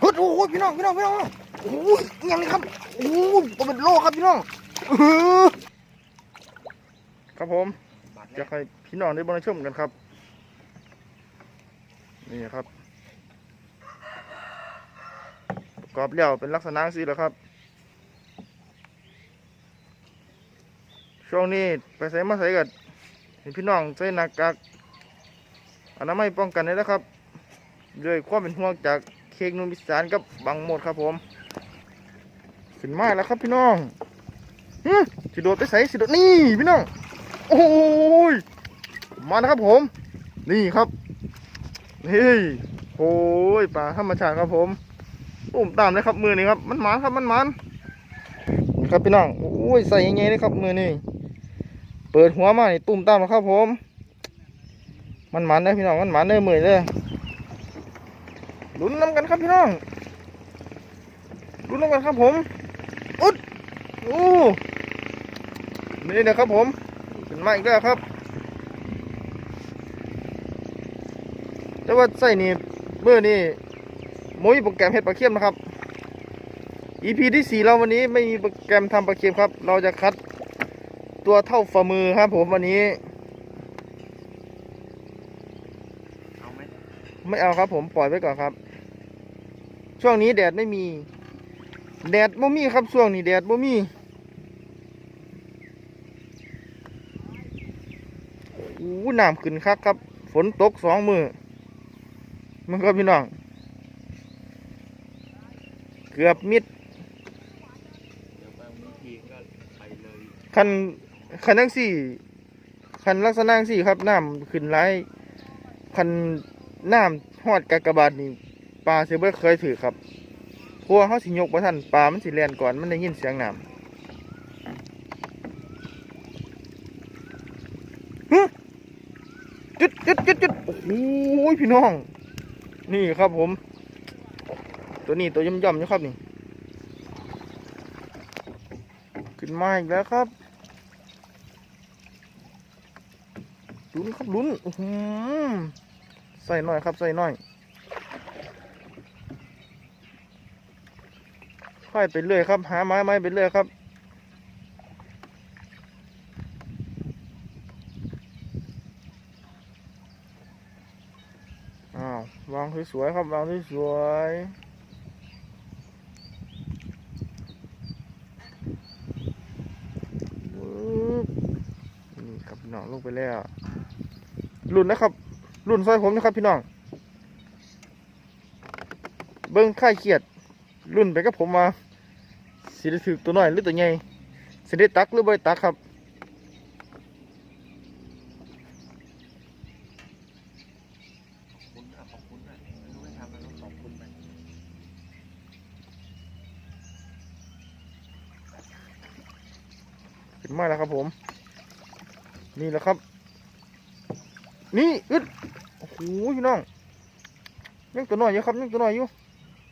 เฮ้ยโอ้ยพี่น้องพี่น้องพี่น้องโอ้ยยังไงครับโอ้ยตัวเป็นโลครับพี่น้องครับผมจะให้พี่น้องได้บริชมกันครับ นี่ครับปรอบแล้วเป็นลักษณะสีแล้วครับ ช่วงนี้ไปใส่มาใส่กันเห็นพี่น้องใส่หน้ากากอนามัยป้องกันเลยนะครับ ด้วยความเป็นห่วงจาก ค้กนุ่มอีสานกับบังหมดครับผมขึ้นมาแล้วครับพี่น้องฮึสิโดดไปใส่สิโดดนี่พี่น้อง โอ้ย มานะครับผม นี่ครับ นี่โอ้ยปลาธรรมชาติครับผมตุ่มตามเลยครับมือนี่ครับ มันหมานครับมันหมานครับพี่น้อง โอ้ยใส่ยังไงเลยครับมือนี่ เปิดหัวมานี่ตุ่มตามแล้วครับผม มันหมันเลยพี่น้อง มันหมันเลยมือเลย ลุ้นน้ำกันครับพี่น้องลุ้นน้ำกันครับผมอุดโอ้นี่นะครับผมขึ้นมาอีกแล้วครับแต่ว่าใส่นี่เบอร์นี่โมยโปรแกรมเฮ็ดปลาเค็มนะครับ EP ที่สี่เราวันนี้ไม่มีโปรแกรมทำปลาเค็มครับ เราจะคัดตัวเท่าฝ่ามือครับผมวันนี้เอาไหมไม่เอาครับผมปล่อยไว้ก่อนครับ ช่วงนี้แดดไม่มี แดดบ่มีครับช่วงนี้แดดบ่มี อู้น้ำขึ้นคักครับ ฝนตกสองมือมันก็พี่น้อง เกือบมิดคันคันทั้งสี่คันลักษณะจั่งสี่ครับน้ำขึ้นไรคันน้ำหอดกากบาทนี่ ปลาเซเบอร์เคยถือครับเพราะวเขาสิยกประทันปลามันสิแลนก่อนมันได้ยินเสียงน้ำฮึจุดจุดจุดจุดโอ้โหพี่น้อง นี่ครับผม ตัวนี้ตัวย่อมๆอยู่ครับนี่ ขึ้นมาอีกแล้วครับลุ้นครับลุ้นใส่หน่อยครับใส่หน่อย อยไปเรื่อยครับ หาไม้ไม้ไปเรื่อยครับ อ้าววางสวยๆครับวางสวยๆนี่ครับพี่น้องลงไปแล้วรุ่นนะครับ รุ่นซอยผมนะครับพี่น้อง เบิ้งค่ายเขียดรุ่นไปกับผมมา สิได้ถือตัวน้อยหรือตัวใหญ่สิได้ตักหรือบ่ได้ตักครับคุณอะขอบคุณอะไม่รู้ไม่ทำแล้วขอบคุณไปขึ้นมาแล้วครับผม นี่แหละครับ นี่อึดโอ้โหพี่น้องยังตัวน้อยอยู่ครับยังตัวน้อยอยู่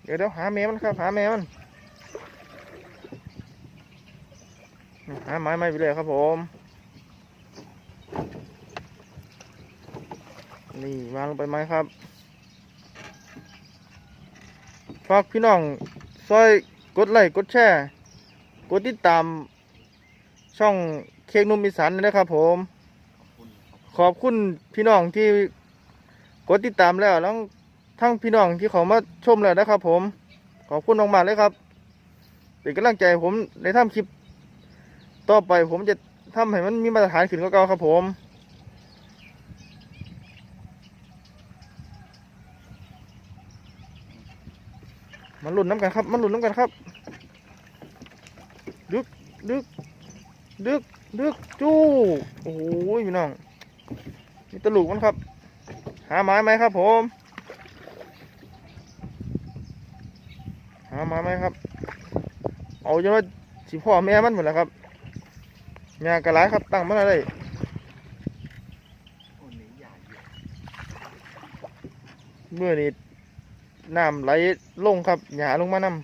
เดี๋ยวเดี๋ยวหาแม่มันครับ หาแม่มัน หาไม้ไม้ไปเลยครับผม นี่วางลงไปไหมครับฝากพี่น้องซอยกดไลค์กดแชร์กดติดตามช่องเค้กนุ่มอีสานด้วยนะครับผม ขอบคุณพี่น้องที่กดติดตามแล้วแล้วทั้งพี่น้องที่เขามาชมแล้วนะครับผม ขอบคุณมากๆเลยครับ เป็นกำลังใจผมในทำคลิป ต่อไปผมจะทำให้มันมีมาตรฐานขึ้นกว่าเก่าครับผม มันหลุนน้ำกันครับ มันหลุนน้ำกันครับ ดึกดึกดึกดึกจู้โอ้โหพี่น้องนี่ตะลุกมันครับ หาไม้ไหมครับผม หาไม้ไหมครับ เอาจนว่าสิพ่อแม่มันหมดแล้วครับ ยากระไรครับตั้งมันอะไรโอ้หนีใหญ่อยู่เมื่อนี้น้ำไหลลงครับหยาลงมานำ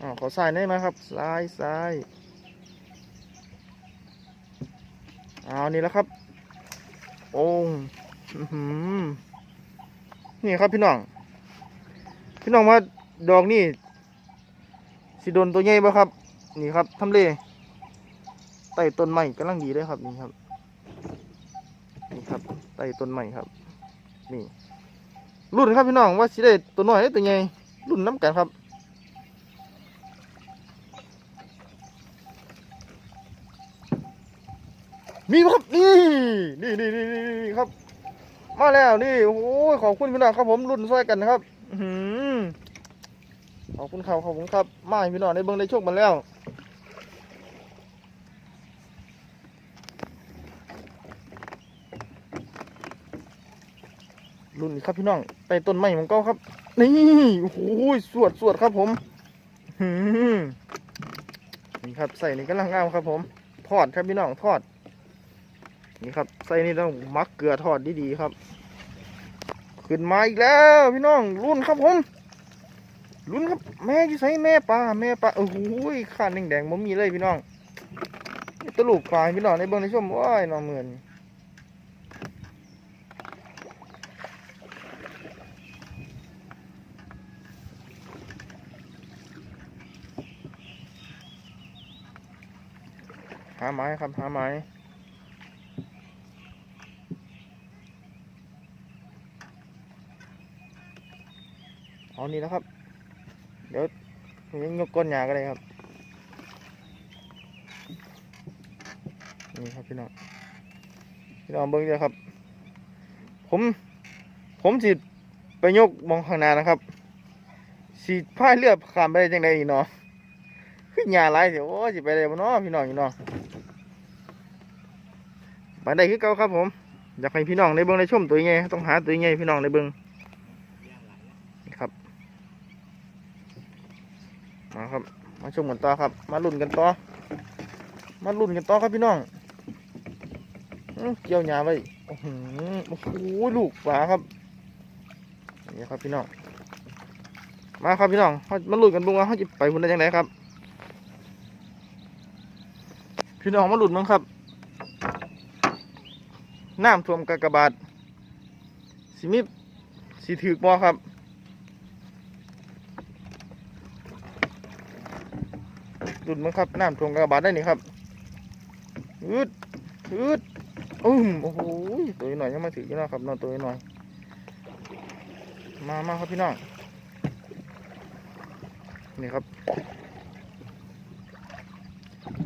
อ๋อขอทรายได้ไหมครับทรายทรายเอานี่แล้วครับ โอ้งอื้อหือ นี่ครับพี่น้อง พี่น้องว่าดอกนี่สิโดนตัวใหญ่ป่ะครับ นี่ครับทำเลใต้ต้นไม้กำลังดีเลยครับนี่ครับ นี่ครับใต้ต้นไม้ครับ นี่รุ่นครับพี่น้องว่าสิได้ตัวน้อยตัวใหญ่รุ่นน้ำกันครับมีครับนี่นี่นี่นี่นี่ครับ มาแล้วนี่โอ้ยขอบคุณพี่น้องครับผมรุ่นช่วยกันนะครับอื้อหือขอบคุณครับขอบคุณครับมาให้พี่น้องได้เบิ่งได้โชคมาแล้วรุ่นนี้ครับพี่น้องใต้ต้นไม้ของเก้าครับ นี่โอ้โหสวดสวดครับผมอื้อหือนี่ครับใส่นี่กำลังงามครับผม ทอดครับพี่น้องทอด นี่ครับใส่นี่ต้องมักเกลือทอดดีๆครับ ขึ้นมาอีกแล้วพี่น้องรุ่นครับผมรุ่นครับแม่ที่ใส่แม่ปลาแม่ปลาโอ้โหข้านแดงๆมันมีเลยพี่น้องตลุกปลาพี่น้องในเบิ้องในช่วงว้ายน้องเหมือนหาไม้ครับหาไม้ เอานี่แล้วครับ เดี๋ยวผมยังกก้นยาก็ได้ครับ นี่ครับพี่น้อง พี่น้องเบิ้งเดียครับ ผม ผมสิไปยกมองข้างหน้านะครับ สีพายเรือขามไปได้จังไดอีกเนาะขึ้นยาหลายเดี๋ยวโอ้สิไปได้บ่เนาะพี่น้องอยู่เนาะไปได้คือเก่าครับผม อยากให้พี่น้องได้เบิ่งได้ชมตัวใหญ่ต้องหาตัวใหญ่พี่น้องได้เบิ่ง นี่ครับ มา ครับ มาชมกันต่อครับ มาลุ้นกันต่อ มาลุ้นกันต่อครับพี่น้องเกี่ยวหยาไว้โอ้โหลูกปลาครับนี่ครับพี่น้อง มาครับพี่น้องเขามาลุ้นกันบุ้งว่าเขาจะไปหุ่นได้ยังไงครับ พี่น้องมาลุ้นมั้งครับน้ำท่วมกากบาทสิมีสิถือกบอครับ หลุดมั้งครับน้ำทวมกระบาดได้นี่ครับอืดอืดอุ้มโอ้โหตัวหน่อยยังมาถืออยู่นะครับนองตัวหน่อย มามาครับพี่น้องนี่ครับ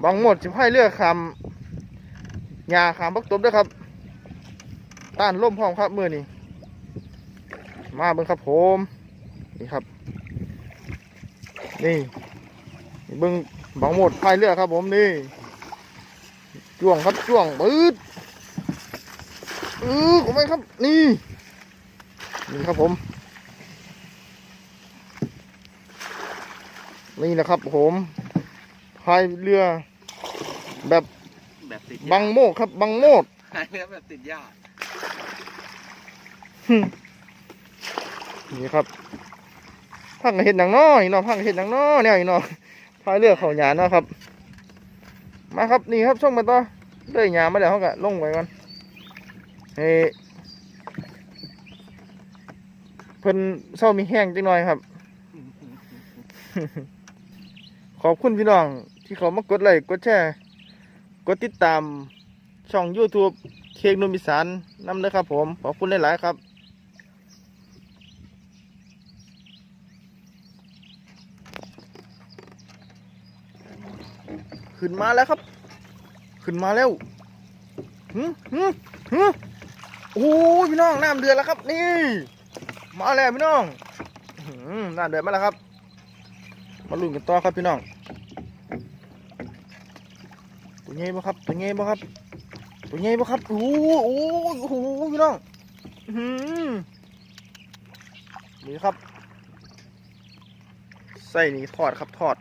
บางหมดสิให้เลือกคำยาคำบักตบด้วยครับ ต้านล่มพร้อมครับมือนี่มาเบิ่งครับผม นี่ครับ นี่เบิ้ง บังหมดพายเรือครับผมนี่จ้วงครับจ้วงปื๊ดเออขอไปครับ นี่นี่ครับผม นี่นะครับผมพายเรือ แบบแบบติดบังโมกครับบังโมดหายแล้วแบบติดหญ้านี่ครับพังเห็ดหนังน้อยเนาะพังเห็ดหนังน้อยเนี่ยอีเนาะ พายเรือเขาหยาเนาะครับ มาครับนี่ครับช่องมาต่อเลื่อยหยามาเดี๋ยวเขาก็ลงไปก่อนเฮ้เพิ่นเศร้ามีแห้งจังหน่อยครับ ขอบคุณพี่น้องที่เขามากดไลค์กดแชร์กดติดตามช่อง YouTube เค้กนมอีสานนำเลยครับผม ขอบคุณหลาย ๆ ครับ ขึ้นมาแล้วครับ ขึ้นมาแล้วหืมหืมหืมโอ้ยพี่น้องน้ำเดือดแล้วครับ นี่ มาแล้วพี่น้องน้ำเดือดมาแล้วครับ มาลุ้นกันต่อครับพี่น้องตัวใหญ่บ่ครับตัวใหญ่บ่ครับตัวใหญ่บ่ครับโอ้โหโอ้โหโอ้พี่น้องหืมนี่ครับใส่นี่ทอดครับทอด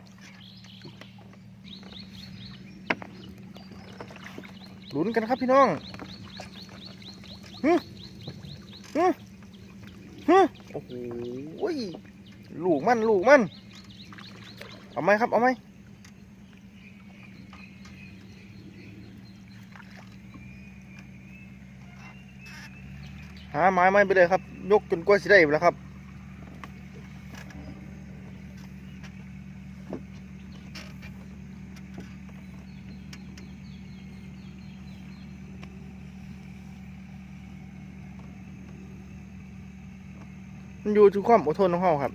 ลุ้นกันครับพี่น้องฮึฮึฮึโอ้โหลูกมันลูกมันเอาไหมครับเอาไหมหาไม้ไม้ไปเลยครับ ยกจนกล้วยสิได้แล้วครับ อยู่ที่ความอดทนของเขาครับ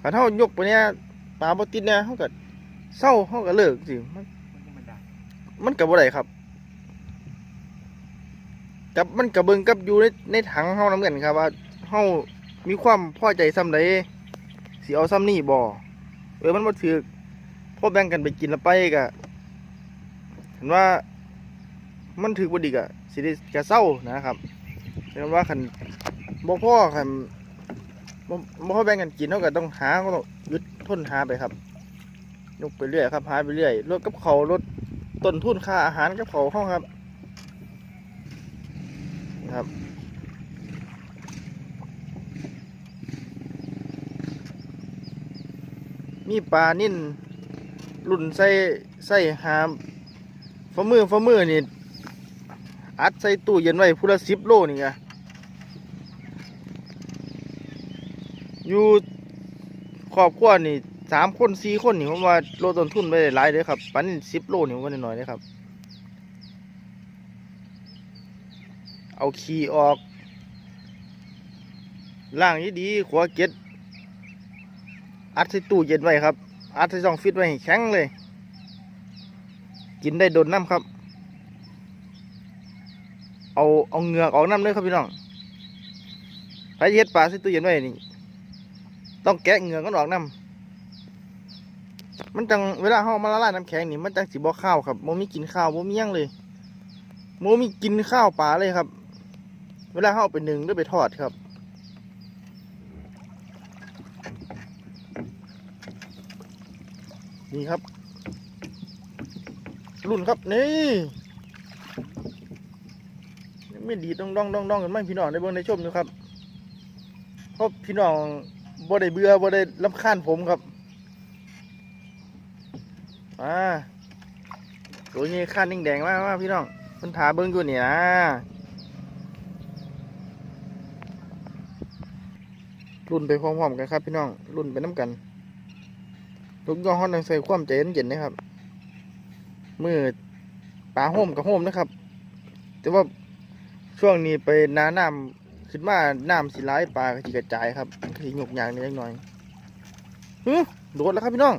ถ้าเท่ายกไปเนี้ยปลาบติดเนี่ยเขาก็เศร้าเขาก็เลิกสิมันมันกับอะไรครับ กับมันกับเบิงกับอยู่ในในถังเฮาน้ำเงินครับ ว่าเฮามีความพอใจซ้ำใดสิเอาซ้ำนี่บ่เออมันบ่ถือพอแบ่งกันไปกินแล้วไปกะเห็นว่ามันถือบดีกะสิได้กะเศร้านะครับเห็นว่าคันบ่พ่อคัน บ่บ่พอแบ่งกันกินเฮาก็ต้องหาก็ต้องยุดทนหาไปครับยกไปเรื่อยครับหาไปเรื่อยลดกับเขาลดต้นทุนค่าอาหารกับเขาวเฮาครับครับมีปลานิ่นรุ่นใส่ใส่หามฝ่ามือฝ่ามือนี่อัดใส่ตู้เย็นไว้พุละสิบโลนี่ไง อยู่ครอบครัวนี่สามคนสี่คนนี่ผมว่าโลต้นทุนไปได้หลายเลยครับปลานิ่สิบโลนี่ผมว่าน้อยเลยครับ เอาขี้ออกล่างนี้ดีๆขัวเก็ดอัดใส่ตู้เย็นไว้ครับ อัดใส่ช่องฟิตไว้แข็งเลย กินได้โดนน้ำครับ เอาเอาเหงือกออกน้ำเลยครับพี่น้องไปเฮ็ดปลาใส่ตู้เย็นไว้นี่ ต้องแกะเหงือกันออกน้ำมันจังเวลาเฮามาละลายน้ำแข็งนี่มันจังสิบ่ข้าวครับบ่มีกินข้าวบ่มีหยังเลยบ่มีกินข้าวปลาเลยครับ เวลาเฮาเอไปหนึ่งหรือไปทอดครับนี่ครับ รุ่นครับนี่ไม่ดีต้องดองดองดองกันไหมพี่น้องในเบื้องในชมอยู่ครับเพราะพี่น้อง บ่ได้เบื่อบ่ได้ลำคาญผมครับอ่าตัวนี้ข้านนิ่งแดงมากมากพี่น้องมันถาเบิ้งอยู่นี่นะรุ่นไปพร้อมๆกันครับพี่น้องรุ่นไปน้ำกันทุกย่อห้องต้องใส่ความใจเย็นๆนะครับมือปลาโฮมกับโฮมนะครับ แต่ว่าช่วงนี้ไปนาน้ำ ขึ้นมาน้ำสิร้ายปลาก็จิกระจายครับขีหยกอย่างนิดหน่อยฮึโดดแล้วครับพี่น้อง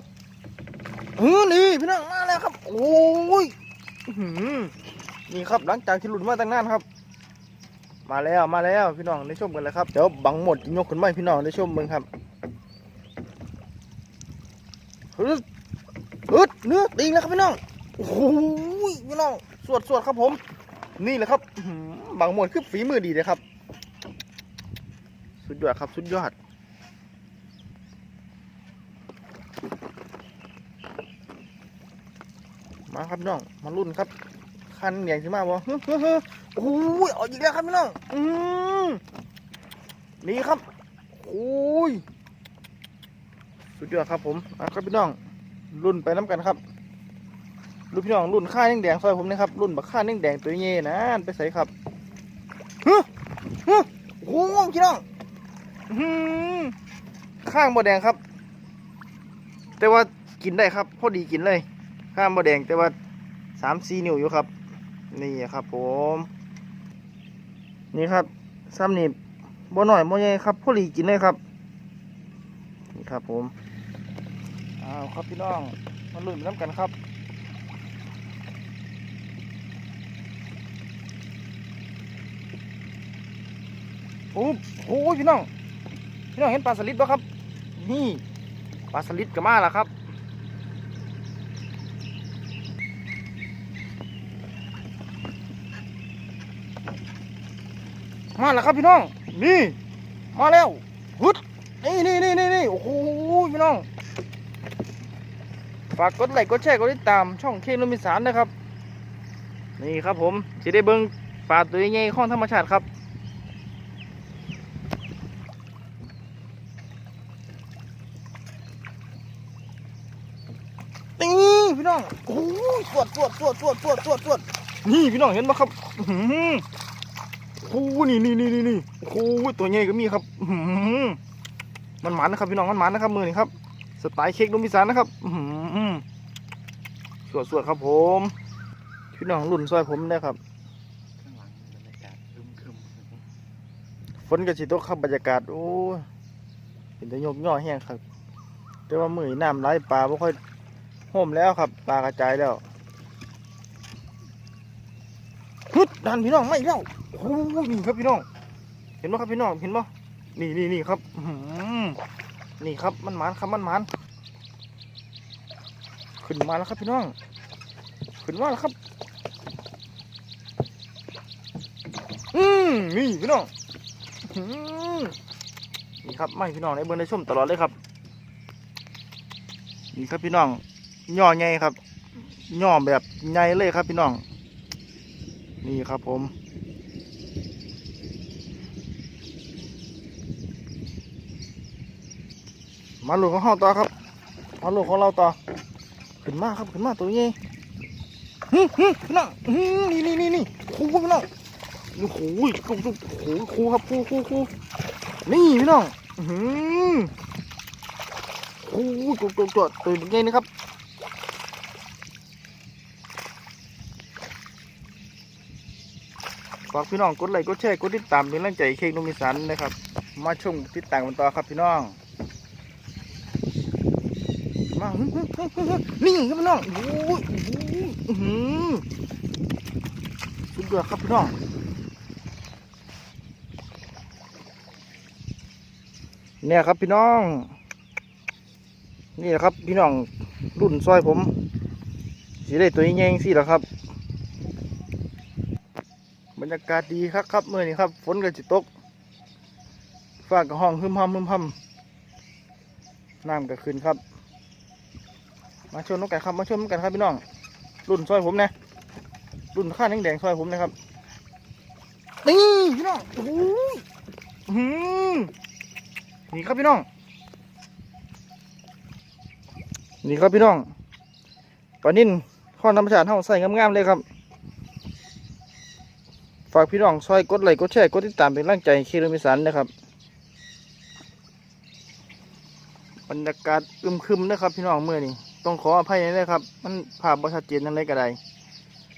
ฮึนี่พี่น้องมาแล้วครับ โอ้ยหือนี่ครับหลังจากที่หลุดมาตั้งนานครับ มาแล้วมาแล้วพี่น้องได้ชมกันแล้วครับเดี๋ยวบังหมดยกขึ้นมาพี่น้องได้ชมเบิ่งครับฮึดฮึดเนื้อตีแล้วครับพี่น้องโอ้โหพี่น้องสวดสวดครับผม นี่แหละครับบางหมดคือฝีมือดีเลยครับ สุดยอดครับ สุดยอด มาครับน้อง มารุ่นครับ คันเหนียงสิมาบ่ฮึฮึฮึโอ้โหออกอีกแล้วครับพี่น้อง อืมนี่ครับโอ้ย สุดยอดครับผมอะครับพี่น้อง รุ่นไปน้ำกันครับรุ่นพี่น้องรุ่นข้านิ่งแดงซอยผมนะครับ รุ่นบักข้านิ่งแดงตัวเย่นะไปใส่ครับฮึฮึโอ้โหพี่น้อง ข้างบดแดงครับ แต่ว่ากินได้ครับ พอดีกินเลย ข้างบดแดงแต่ว่าสามสี่นิ้วอยู่ครับ นี่ครับ ผม นี่ครับซ้ำนี่บ่หน่อยบ่ใหญ่ครับ พอดีกินเลยครับ นี่ครับ ผมอ้าวครับพี่น้องมาลุ้นน้ำกันครับโอ้โหพี่น้อง พี่น้องเห็นปลาสลิดปะครับ นี่ปลาสลิดกับมาแล้วครับมาแล้วครับพี่น้อง นี่ มาแล้วฮึดนี่นี่นี่นี่นี่โอ้โหพี่น้อง ฝากกดไลค์กดแชร์กดติดตามช่องเคนมิสารนะครับ นี่ครับผมจะได้เบิ้งปลาตัวใหญ่ของธรรมชาติครับ นี่พี่น้อง โอ้ยสวดสวดสวดสวดสวดสวดสวดนี่พี่น้องเห็นไหมครับหือโอ้โหนี่นี่นี่นี่นี่โอ้โหตัวใหญ่ก็มีครับหือมันหมันนะครับพี่น้องมันหมันนะครับมือนี่ครับสไตล์เค้กนมิสานนะครับหือสวดสวดๆครับผม พี่น้องรุ่นซอยผมได้ครับข้างหลังบรรยากาศครึมครึมฝนกระชิตกครับบรรยากาศโอ้เป็นแต่ยกย่อแห้งครับ แต่ว่ามือน้ำไหลปลาไม่ค่อยห่มแล้วครับปลากระจายแล้ว ฮึดดันพี่น้องไม่แล้วโอ้ยนี่ครับพี่น้อง เห็นไหมครับพี่น้องเห็นไหมนี่นี่นี่ครับอื้อหือนี่ครับมันหมานครับมันหมานขึ้นมาแล้วครับพี่น้อง ขึ้นมาแล้วครับ อืมนี่พี่น้องอื้อหือนี่ครับไม่พี่น้องในเบิ้งได้ชมตลอดเลยครับ นี่ครับพี่น้องย่อใหญ่ครับย่อแบบใหญ่เลยครับพี่น้อง นี่ครับผม มาหลูกของเราต่อครับ มาหลูกของเราต่อ ขึ้นมาครับขึ้นมาตัวใหญ่ฮึฮึพี่น้องฮึนี่นี่นี่นี่ครูพี่น้องโอ้โหครูครูครูครับครูครูครูนี่พี่น้องอื้อหือโอ้โหตัวตัวตัวตัวใหญ่นะครับ ฝากพี่น้องกดไลค์กดแชร์กดติดตามเป็นกำลังใจเค้กนมอีสันนะครับ มาชมติดตามกันต่อครับพี่น้องมาหึ่มหึ่มหึ่มหึ่มนี่ครับพี่น้องโอ้ยโหอือหือสุดยอดครับพี่น้องเนี่ยครับพี่น้อง นี่แหละครับพี่น้องรุ่นซอยผมสีได้ตัวใหญ่ๆสิแหละครับ บรรยากาศดีครับครับเมื่อนี้ครับ ฝนก็จะตกฟ้าก็ห้องฮึมฮัมฮึมฮัมน้ำก็ขึ้นครับ มาชนน้องกันครับ มาชนน้องกันครับพี่น้อง รุ่นซอยผมนะรุ่นข้าแดงแดงๆซอยผมนะครับนี่พี่น้องโอ้โหนี่ครับพี่น้อง นี่ครับพี่น้องปลานิ่นข้อธรรมชาติเท่าใส่งามๆเลยครับ ฝากพี่น้องช่วยกดไลค์กดแชร์กดติดตามเป็นกำลังใจเคลมิสันนะครับบรรยากาศอึมครึมนะครับ พี่น้องเมื่อนี้ต้องขออภัยด้วยครับ มันภาพบ่ชัดเจนทั้งไรก็ได้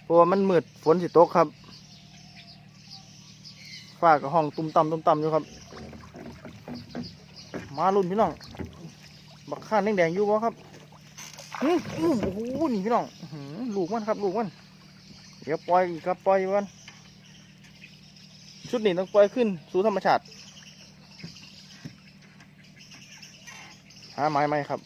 เพราะว่ามันมืดฝนสิตกครับฟ้ากับห้องตุ้มต่ำตุ้มต่ำอยู่ครับ มาลุ่นพี่น้อง บักข้านแดงๆอยู่บ่ครับอื้อโอ้โหนี่พี่น้องหลูกมันครับ ลูกมันเดี๋ยวปล่อยครับปล่อยมัน ชุดนี้ต้องปล่อยขึ้นสู่ธรรมชาติ หาไม้ไหมครับ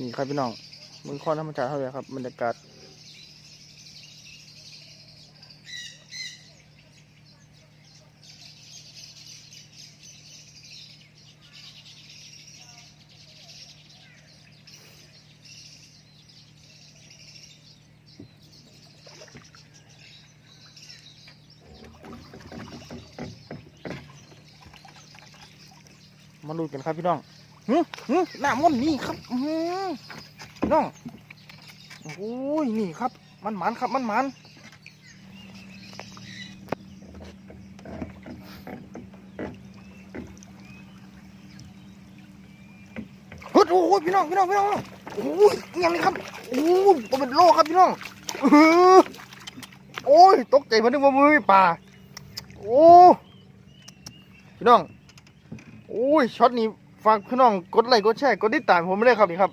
นี่ครับพี่น้องมือข้อธรรมชาติเท่าไหร่ครับบรรยากาศ ครับพี่น้องฮึฮึหน้ามันนี่ครับอือหืพี่น้องโอ้ยนี่ครับ มันหมันครับมันหมันเฮ้ยโอ้ยพี่น้องพี่น้องพี่น้องโอ้ยยังนี่ครับโอ้ยตัวเป็นโลครับพี่น้องโอ้ยตกใจมานึกว่ามือป่าโอ้พี่น้อง อ้ยช็อตนี้ฝากพี่น้องกดไลค์กดแชร์กดติดตามผมไม่ได้ครับนี่ครับ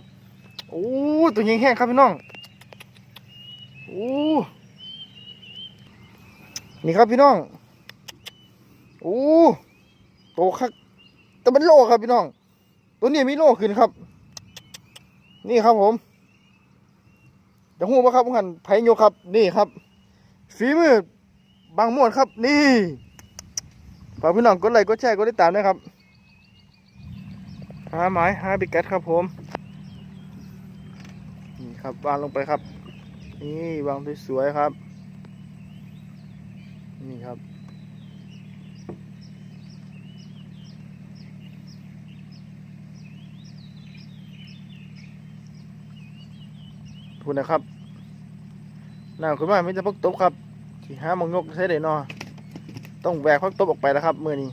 โอ้ยตัวยิงแห้งครับพี่น้องโอ้นี่ครับพี่น้องโอ้โตคักแต่เป็นโลครับพี่น้อง ตัวนี้มีโลขึ้นครับ นี่ครับผมจะหูปะครับหันไผโยครับ นี่ครับฝีมือบางมวดครับ นี่ฝากพี่น้องกดไลค์กดแชร์กดติดตามด้วยครับ หาไม้หาบิกแกตครับผม นี่ครับวางลงไปครับ นี่วางสวยๆครับ นี่ครับทุนนะครับน้าคุณนมาไม่จะพักตบครับที่หามองยกใช้ได้นอต้องแหวกพักตบออกไปแล้วครับเมื่อนี้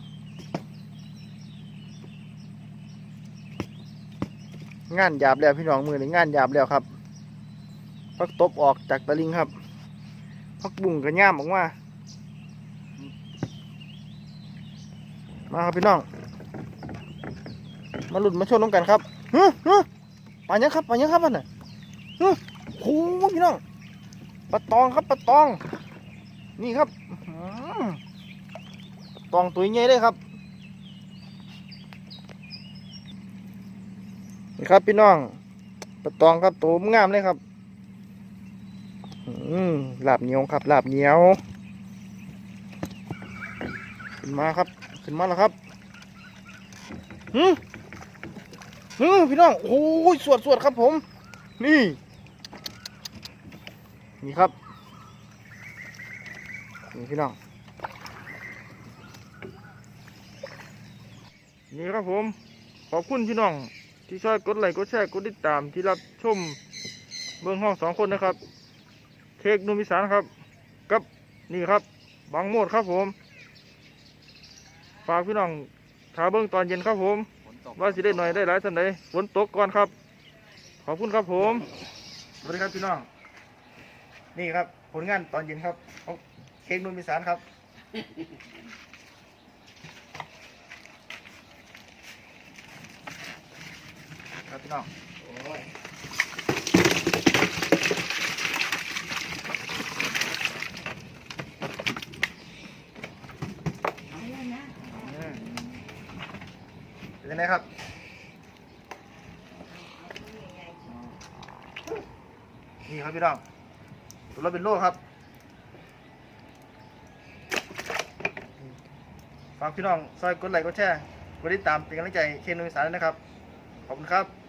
งานหยาบแล้วพี่น้องมือในงานหยาบแล้วครับพักตบออกจากตะลิงครับพักบุ่งกับย่ามออกมามาครับพี่น้อง มาหลุดมาชนน้องกันครับฮึฮึปลายังครับปลายังครับอันน่ะฮึโอ้พี่น้องปลาตองครับปลาตอง นี่ครับตองตัวใหญ่เลยครับ นี่ครับพี่น้องปลาตองครับตัวงามเลยครับ อืมหลาบเหนียวครับหลาบเหนียวขึ้นมาครับ ขึ้นมาแล้วครับหืมหืมพี่น้อง โอ้ยสวดสวดครับผม นี่ นี่ครับ นี่พี่น้อง นี่ครับผม ขอบคุณพี่น้อง ที่ช่วยกดไลค์กดแชร์กดติดตามที่รับชมเบื้องห้องสองคนนะครับ เค้กนุ่มอีสานครับ กับนี่ครับบางโมดครับผม ฝากพี่น้องถาเบื้องตอนเย็นครับผม ว่าสิได้หน่อยได้หลายสันใดฝนตกก่อนครับ ขอบคุณครับผมสวัสดีครับพี่น้อง นี่ครับ ผลงานตอนเย็นครับของเค้กนุ่มอีสานครับ ครับพี่น้องเป็นยังไงครับนี่ครับพี่น้องตัวเราเป็นโลครับฝากพี่น้องซอยกดไลค์กดแชร์กดติดตามเป็นกำลังใจเคนนุสานด้วยนะครับ ขอบคุณครับ